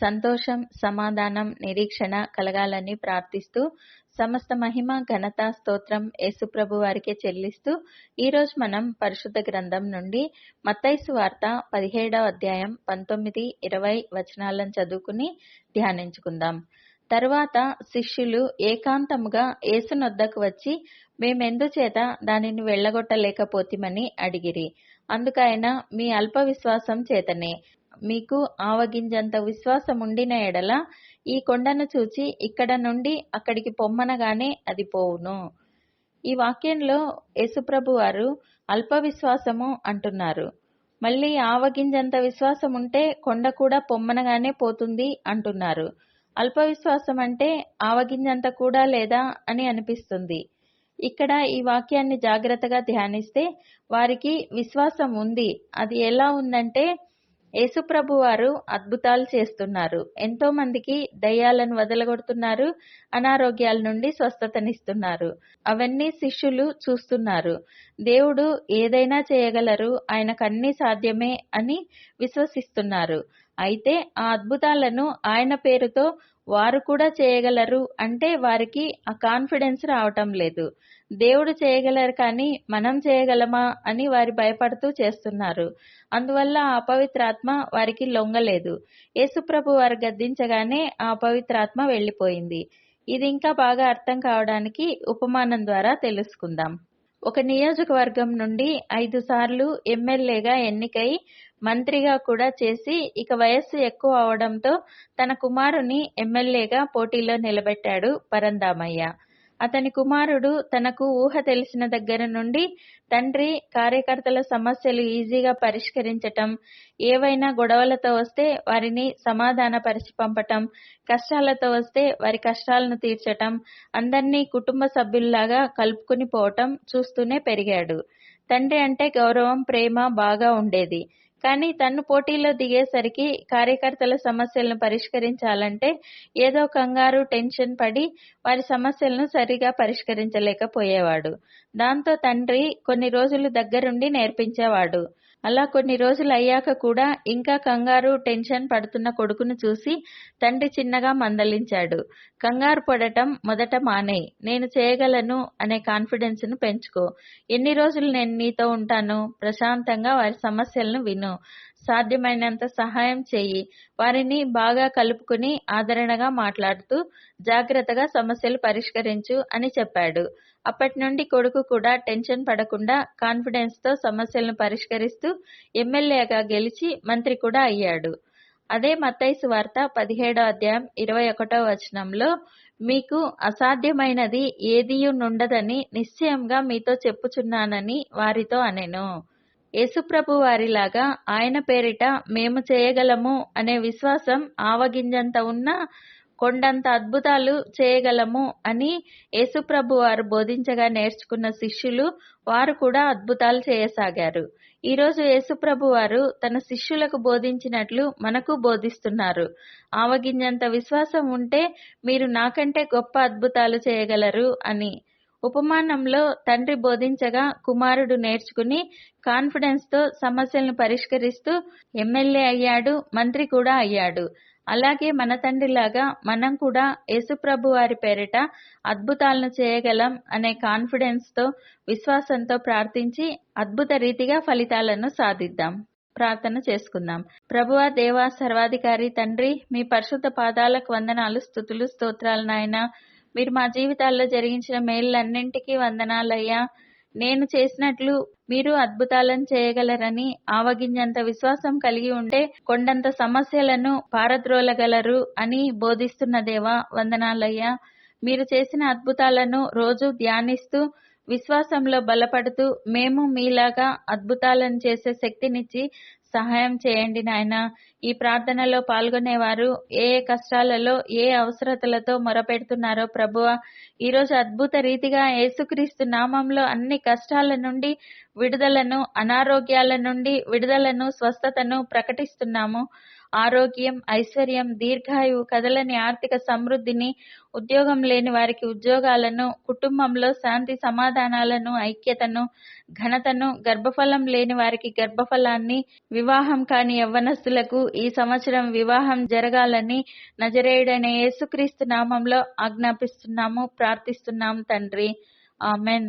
సంతోషం సమాధానం నిరీక్షణ కలగాలని ప్రార్థిస్తూ సమస్త మహిమ ఘనత స్తోత్రం యేసుప్రభు వారికే చెల్లిస్తూ ఈరోజు మనం పరిశుద్ధ గ్రంథం నుండి మత్తైసు వార్త పదిహేడవ అధ్యాయం పంతొమ్మిది ఇరవై వచనాలను చదువుకుని ధ్యానించుకుందాం. తరువాత శిష్యులు ఏకాంతముగా యేసునొద్దకు వచ్చి మేమెందుచేత దానిని వెళ్ళగొట్టలేకపోతిమని అడిగిరి. అందుకైన మీ అల్ప విశ్వాసం చేతనే మీకు ఆవగింజంత విశ్వాసం ఉండిన ఎడల ఈ కొండను చూచి ఇక్కడ నుండి అక్కడికి పొమ్మనగానే అది పోవును. ఈ వాక్యంలో యేసుప్రభు వారు అల్ప విశ్వాసము అంటున్నారు. మళ్ళీ ఆవగింజంత విశ్వాసం ఉంటే కొండ కూడా పొమ్మనగానే పోతుంది అంటున్నారు. అల్ప విశ్వాసం అంటే ఆవగింజంత కూడా లేదా అని అనిపిస్తుంది. ఇక్కడ ఈ వాక్యాన్ని జాగ్రత్తగా ధ్యానిస్తే వారికి విశ్వాసం ఉంది. అది ఎలా ఉందంటే యేసుప్రభు వారు అద్భుతాలు చేస్తున్నారు. ఎంతో మందికి దయ్యాలను వదలగొడుతున్నారు అనారోగ్యాల నుండి స్వస్థతనిస్తున్నారు. అవన్నీ శిష్యులు చూస్తున్నారు. దేవుడు ఏదైనా చేయగలరు ఆయనకన్నీ సాధ్యమే అని విశ్వసిస్తున్నారు. అయితే ఆ అద్భుతాలను ఆయన పేరుతో వారు కూడా చేయగలరు అంటే వారికి ఆ కాన్ఫిడెన్స్ రావటం లేదు. దేవుడు చేయగలరు కానీ మనం చేయగలమా అని వారి భయపడుతూ చేస్తున్నారు. అందువల్ల ఆ అపవిత్రాత్మ వారికి లొంగలేదు. యేసుప్రభు వారు గద్దించగానే ఆ అపవిత్రాత్మ వెళ్ళిపోయింది. ఇది ఇంకా బాగా అర్థం కావడానికి ఉపమానం ద్వారా తెలుసుకుందాం. ఒక నియోజకవర్గం నుండి ఐదు సార్లు ఎమ్మెల్యేగా ఎన్నికై మంత్రిగా కూడా చేసి ఇక వయస్సు ఎక్కువ అవడంతో తన కుమారుని ఎమ్మెల్యేగా పోటీలో నిలబెట్టాడు పరందామయ్య. అతని కుమారుడు తనకు ఊహ తెలిసిన దగ్గర నుండి తండ్రి కార్యకర్తల సమస్యలు ఈజీగా పరిష్కరించటం ఏవైనా గొడవలతో వస్తే వారిని సమాధానపరిచి పంపటం కష్టాలతో వస్తే వారి కష్టాలను తీర్చటం అందరినీ కుటుంబ సభ్యుల్లాగా కలుపుకుని పోవటం చూస్తూనే పెరిగాడు. తండ్రి అంటే గౌరవం ప్రేమ బాగా ఉండేది. కానీ తను పోటీలో దిగేసరికి కార్యకర్తల సమస్యలను పరిష్కరించాలంటే ఏదో కంగారు టెన్షన్ పడి వారి సమస్యలను సరిగా పరిష్కరించలేకపోయేవాడు. దాంతో తండ్రి కొన్ని రోజులు దగ్గరుండి నేర్పించేవాడు. అలా కొన్ని రోజులు అయ్యాక కూడా ఇంకా కంగారు టెన్షన్ పడుతున్న కొడుకును చూసి తండ్రి చిన్నగా మందలించాడు. కంగారు పడటం మొదట మానేయ్ నేను చేయగలను అనే కాన్ఫిడెన్స్ను పెంచుకో. ఎన్ని రోజులు నేను నీతో ఉంటాను ప్రశాంతంగా వారి సమస్యలను విను. సాధ్యమైనంత సహాయం చేయి. వారిని బాగా కలుపుకుని ఆదరణగా మాట్లాడుతూ జాగ్రత్తగా సమస్యలు పరిష్కరించు అని చెప్పాడు. అప్పటి నుండి కొడుకు కూడా టెన్షన్ పడకుండా కాన్ఫిడెన్స్తో సమస్యలను పరిష్కరిస్తూ ఎమ్మెల్యేగా గెలిచి మంత్రి కూడా అయ్యాడు. అదే మత్తైసు వార్త పదిహేడో అధ్యాయం ఇరవై ఒకటో వచనంలో మీకు అసాధ్యమైనది ఏదియు నుండదని నిశ్చయంగా మీతో చెప్పుచున్నానని వారితో అనెను. యేసుప్రభు వారిలాగా ఆయన పేరిట మేము చేయగలము అనే విశ్వాసం ఆవగింజంత ఉన్నా కొండంత అద్భుతాలు చేయగలము అని యేసుప్రభు వారు బోధించగా నేర్చుకున్న శిష్యులు వారు కూడా అద్భుతాలు చేయసాగారు. ఈరోజు యేసుప్రభు వారు తన శిష్యులకు బోధించినట్లు మనకు బోధిస్తున్నారు. ఆవగింజంత విశ్వాసం ఉంటే మీరు నాకంటే గొప్ప అద్భుతాలు చేయగలరు అని ఉపమానంలో తండ్రి బోధించగా కుమారుడు నేర్చుకుని కాన్ఫిడెన్స్తో సమస్యలను పరిష్కరిస్తూ ఎమ్మెల్యే అయ్యాడు మంత్రి కూడా అయ్యాడు. అలాగే మన తండ్రిలాగా మనం కూడా యేసుప్రభు వారి పేరిట అద్భుతాలను చేయగలం అనే కాన్ఫిడెన్స్తో విశ్వాసంతో ప్రార్థించి అద్భుత రీతిగా ఫలితాలను సాధిద్దాం. ప్రార్థన చేసుకుందాం. ప్రభువా దేవా సర్వాధికారి తండ్రి మీ పరిశుద్ధ పాదాలకు వందనాలు స్థుతులు స్తోత్రాలు నాయనా. మీరు మా జీవితాల్లో జరిగించిన మేళ్ళన్నింటికీ వందనాలయ్యా. నేను చేసినట్లు మీరు అద్భుతాలను చేయగలరని ఆవగింజంత విశ్వాసం కలిగి ఉంటే కొండంత సమస్యలను పారద్రోలగలరు అని బోధిస్తున్న దేవా వందనాలయ్యా. మీరు చేసిన అద్భుతాలను రోజు ధ్యానిస్తూ విశ్వాసంలో బలపడుతూ మేము మీలాగా అద్భుతాలను చేసే శక్తినిచ్చి సహాయం చేయండి నాయన. ఈ ప్రార్థనలో పాల్గొనేవారు ఏ ఏ కష్టాలలో ఏ అవసరతలతో మొరపెడుతున్నారో ప్రభువ. ఈరోజు అద్భుత రీతిగా యేసుక్రీస్తు నామంలో అన్ని కష్టాల నుండి విడుదలను అనారోగ్యాల నుండి విడుదలను స్వస్థతను ప్రకటిస్తున్నాము. ఆరోగ్యం ఐశ్వర్యం దీర్ఘాయువు కదలని ఆర్థిక సమృద్ధిని ఉద్యోగం లేని వారికి ఉద్యోగాలను కుటుంబంలో శాంతి సమాధానాలను ఐక్యతను ఘనతను గర్భఫలం లేని వారికి గర్భఫలాన్ని వివాహం కాని యవ్వనస్తులకు ఈ సంవత్సరం వివాహం జరగాలని నజరేయుడైన యేసుక్రీస్తు నామంలో ఆజ్ఞాపిస్తున్నాము ప్రార్థిస్తున్నాం తండ్రి. ఆమెన్.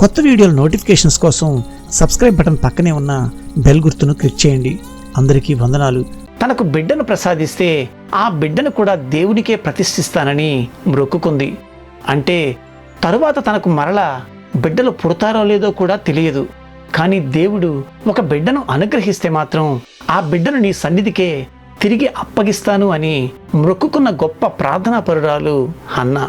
కొత్త వీడియోల నోటిఫికేషన్స్ కోసం సబ్స్క్రైబ్ బటన్ పక్కనే ఉన్న బెల్ గుర్తును క్లిక్ చేయండి. అందరికీ వందనాలు. తనకు బిడ్డను ప్రసాదిస్తే ఆ బిడ్డను కూడా దేవునికే ప్రతిష్ఠిస్తానని మ్రొక్కుకుంది అంటే తరువాత తనకు మరలా బిడ్డలు పుడతారో లేదో కూడా తెలియదు. కానీ దేవుడు ఒక బిడ్డను అనుగ్రహిస్తే మాత్రం ఆ బిడ్డను నీ సన్నిధికే తిరిగి అప్పగిస్తాను అని మ్రొక్కుకున్న గొప్ప ప్రార్థనా పరురాలు అన్న